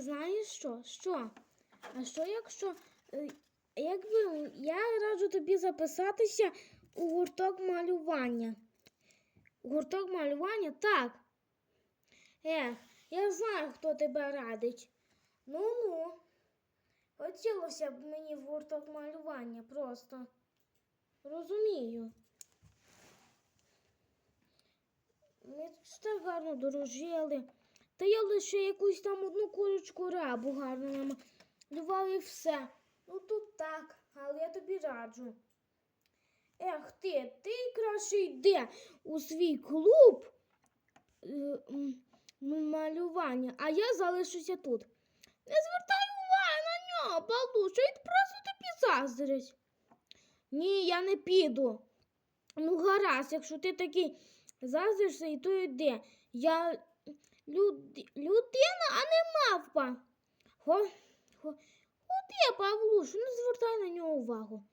знаєш що? Що? А що якщо. е, Якби я раджу тобі записатися у гурток малювання. Гурток малювання? Так. Ех, я знаю, хто тебе радить. Ну-ну. Хотілося б мені в гурток малювання просто. Розумію. Ми так гарно дорожили. Та я лише якусь там одну курочку рабу гарно намалював і все. Ну тут так, але я тобі раджу. Ех ти, ти краще йди у свій клуб е, малювання, а я залишуся тут. Не звертай уваги на нього, балдуша, він просто тобі заздрить. Ні, я не піду. Ну, гаразд, якщо ти такий заздришся, і то йди. Я. людина, а не мавпа. Хо... Ходи, Павлуш, не звертай на нього увагу.